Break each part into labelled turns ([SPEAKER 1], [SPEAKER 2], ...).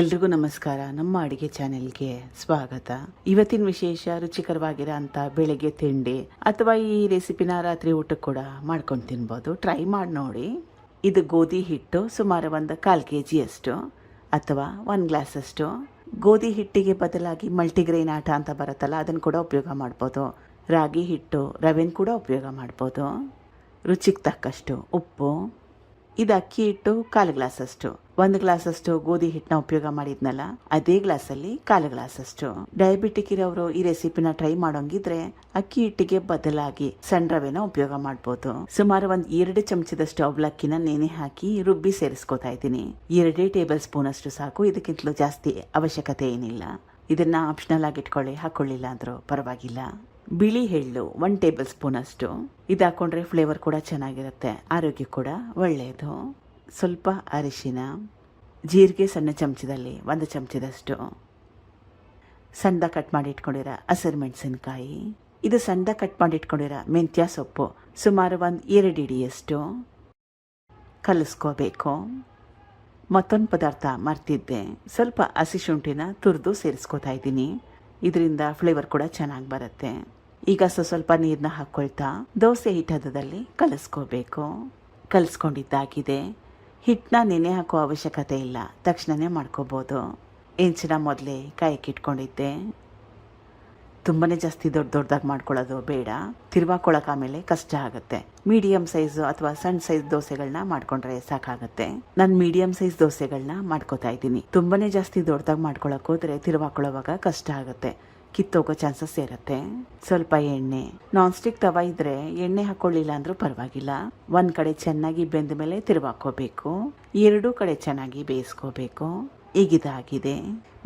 [SPEAKER 1] ಎಲ್ರಿಗೂ ನಮಸ್ಕಾರ. ನಮ್ಮ ಅಡಿಗೆ ಚಾನೆಲ್ಗೆ ಸ್ವಾಗತ. ಇವತ್ತಿನ ವಿಶೇಷ ರುಚಿಕರವಾಗಿರೋ ಅಂತ ಬೆಳಿಗ್ಗೆ ತಿಂಡಿ ಅಥವಾ ಈ ರೆಸಿಪಿನ ರಾತ್ರಿ ಊಟಕ್ಕೆ ಕೂಡ ಮಾಡ್ಕೊಂಡು ತಿನ್ಬೋದು. ಟ್ರೈ ಮಾಡಿ ನೋಡಿ. ಇದು ಗೋಧಿ ಹಿಟ್ಟು ಸುಮಾರು ಒಂದು ಕಾಲು ಕೆ ಜಿಯಷ್ಟು ಅಥವಾ ಒಂದು ಗ್ಲಾಸಷ್ಟು ಗೋಧಿ ಹಿಟ್ಟಿಗೆ ಬದಲಾಗಿ ಮಲ್ಟಿಗ್ರೈನ್ ಆಟ ಅಂತ ಬರುತ್ತಲ್ಲ, ಅದನ್ನು ಕೂಡ ಉಪಯೋಗ ಮಾಡ್ಬೋದು. ರಾಗಿ ಹಿಟ್ಟು, ರವೆನ ಕೂಡ ಉಪಯೋಗ ಮಾಡ್ಬೋದು. ರುಚಿಗೆ ತಕ್ಕಷ್ಟು ಉಪ್ಪು. ಇದು ಅಕ್ಕಿ ಹಿಟ್ಟು, ಕಾಲು ಗ್ಲಾಸಷ್ಟು ಒಂದು ಗ್ಲಾಸಷ್ಟು ಗೋಧಿ ಹಿಟ್ಟನ್ನ ಉಪಯೋಗ ಮಾಡಿದ್ನಲ್ಲ, ಅದೇ ಗ್ಲಾಸಲ್ಲಿ ಕಾಲು ಗ್ಲಾಸಷ್ಟು. ಡಯಾಬಿಟಿಕ್ ಇರೋರು ಈ ರೆಸಿಪಿನ ಟ್ರೈ ಮಾಡೋಂಗಿದ್ರೆ ಅಕ್ಕಿ ಹಿಟ್ಟಿಗೆ ಬದಲಾಗಿ ಸಣ್ಣ ಉಪಯೋಗ ಮಾಡಬಹುದು ಸುಮಾರು ಒಂದ್ ಎರಡು ಚಮಚದಷ್ಟು ಅವಲಕ್ಕಿನ ನೆನೆ ಹಾಕಿ ರುಬ್ಬಿ ಸೇರಿಸ್ಕೊತಾ ಇದ್ದೀನಿ. ಎರಡೇ ಟೇಬಲ್ ಸ್ಪೂನ್ ಅಷ್ಟು ಸಾಕು, ಇದಕ್ಕಿಂತಲೂ ಜಾಸ್ತಿ ಅವಶ್ಯಕತೆ ಏನಿಲ್ಲ. ಇದನ್ನ ಆಪ್ಷನಲ್ ಆಗಿ ಇಟ್ಕೊಳ್ಳಿ, ಹಾಕೊಳ್ಳಿಲ್ಲ ಅಂದ್ರೂ ಪರವಾಗಿಲ್ಲ. ಬಿಳಿ ಎಳ್ಳು ಒನ್ ಟೇಬಲ್ ಸ್ಪೂನ್ ಅಷ್ಟು ಇದು ಹಾಕೊಂಡ್ರೆ ಫ್ಲೇವರ್ ಕೂಡ ಚೆನ್ನಾಗಿರುತ್ತೆ, ಆರೋಗ್ಯ ಕೂಡ ಒಳ್ಳೆಯದು. ಸ್ವಲ್ಪ ಅರಿಶಿನ, ಜೀರಿಗೆ ಸಣ್ಣ ಚಮಚದಲ್ಲಿ, ಒಂದು ಚಮಚದಷ್ಟು. ಸಣ್ಣ ಕಟ್ ಮಾಡಿ ಇಟ್ಕೊಂಡಿರೋ ಹಸಿರು ಮೆಣಸಿನ್ಕಾಯಿ. ಇದು ಸಣ್ಣ ಕಟ್ ಮಾಡಿ ಇಟ್ಕೊಂಡಿರೋ ಮೆಂತ್ಯ ಸೊಪ್ಪು. ಸುಮಾರು ಒಂದು ಎರಡು ಇಡಿಯಷ್ಟು ಕಲಿಸ್ಕೋಬೇಕು. ಮತ್ತೊಂದು ಪದಾರ್ಥ ಮರ್ತಿದ್ದೆ. ಸ್ವಲ್ಪ ಹಸಿ ಶುಂಠಿನ ತುರಿದು ಸೇರಿಸ್ಕೊತಾ ಇದ್ದೀನಿ. ಇದರಿಂದ ಫ್ಲೇವರ್ ಕೂಡ ಚೆನ್ನಾಗಿ ಬರುತ್ತೆ. ಈಗ ಸ್ವಲ್ಪ ನೀರನ್ನ ಹಾಕ್ಕೊಳ್ತಾ ದೋಸೆ ಹಿಟ್ಟದಲ್ಲಿ ಕಲಿಸ್ಕೋಬೇಕು. ಕಲಿಸ್ಕೊಂಡಿದ್ದಾಗಿದೆ. ಹಿಟ್ಟನ್ನ ನೆನೆ ಹಾಕೋ ಅವಶ್ಯಕತೆ ಇಲ್ಲ. ತಕ್ಷಣನೇ ಮಾಡ್ಕೋಬೋದು. ಇಂಚಿನ ಮೊದಲೇ ಕಾಯಕ್ಕಿಟ್ಕೊಂಡಿದ್ದೆ ತುಂಬಾ ಜಾಸ್ತಿ ದೊಡ್ಡ ದೊಡ್ಡದಾಗಿ ಮಾಡ್ಕೊಳ್ಳೋದು ಬೇಡ. ತಿರ್ವಾಕೊಳಕ್ ಆಮೇಲೆ ಕಷ್ಟ ಆಗುತ್ತೆ. ಮೀಡಿಯಂ ಸೈಜ್ ಅಥವಾ ಸಣ್ಣ ಸೈಜ್ ದೋಸೆಗಳನ್ನ ಮಾಡ್ಕೊಂಡ್ರೆ ಸಾಕಾಗುತ್ತೆ. ನಾನು ಮೀಡಿಯಂ ಸೈಜ್ ದೋಸೆಗಳನ್ನ ಮಾಡ್ಕೋತಾ ಇದ್ದೀನಿ. ತುಂಬಾನೇ ಜಾಸ್ತಿ ದೊಡ್ಡದಾಗಿ ಮಾಡ್ಕೊಳಕ್ಕೆ ಹೋದ್ರೆ ತಿರ್ವಾಕೊಳ್ಳೋವಾಗ ಕಷ್ಟ ಆಗುತ್ತೆ. ಕಿತ್ತೋಗೋ ಚಾನ್ಸಸ್ ಇರುತ್ತೆ. ಸ್ವಲ್ಪ ಎಣ್ಣೆ. ನಾನ್ ಸ್ಟಿಕ್ ತವ ಇದ್ರೆ ಎಣ್ಣೆ ಹಾಕೊಳ್ಳಿಲ್ಲ ಅಂದ್ರೂ ಪರವಾಗಿಲ್ಲ. ಒಂದ್ ಕಡೆ ಚೆನ್ನಾಗಿ ಬೆಂದ ಮೇಲೆ ತಿರುವಾಕೋಬೇಕು ಎರಡೂ ಕಡೆ ಚೆನ್ನಾಗಿ ಬೇಯಿಸ್ಕೋಬೇಕು. ಈಗಿದಾಗಿದೆ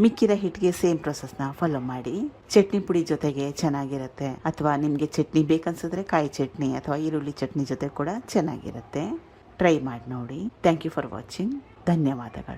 [SPEAKER 1] ಮಿಕ್ಕಿದ ಹಿಟ್ಗೆ ಸೇಮ್ ಪ್ರೊಸೆಸ್ನ ಫಾಲೋ ಮಾಡಿ. ಚಟ್ನಿ ಪುಡಿ ಜೊತೆಗೆ ಚೆನ್ನಾಗಿರುತ್ತೆ. ಅಥವಾ ನಿಮಗೆ ಚಟ್ನಿ ಬೇಕನ್ಸಿದ್ರೆ ಕಾಯಿ ಚಟ್ನಿ ಅಥವಾ ಈರುಳ್ಳಿ ಚಟ್ನಿ ಜೊತೆ ಕೂಡ ಚೆನ್ನಾಗಿರುತ್ತೆ. ಟ್ರೈ ಮಾಡಿ ನೋಡಿ. ಥ್ಯಾಂಕ್ ಯು ಫಾರ್ ವಾಚಿಂಗ್ ಧನ್ಯವಾದಗಳು.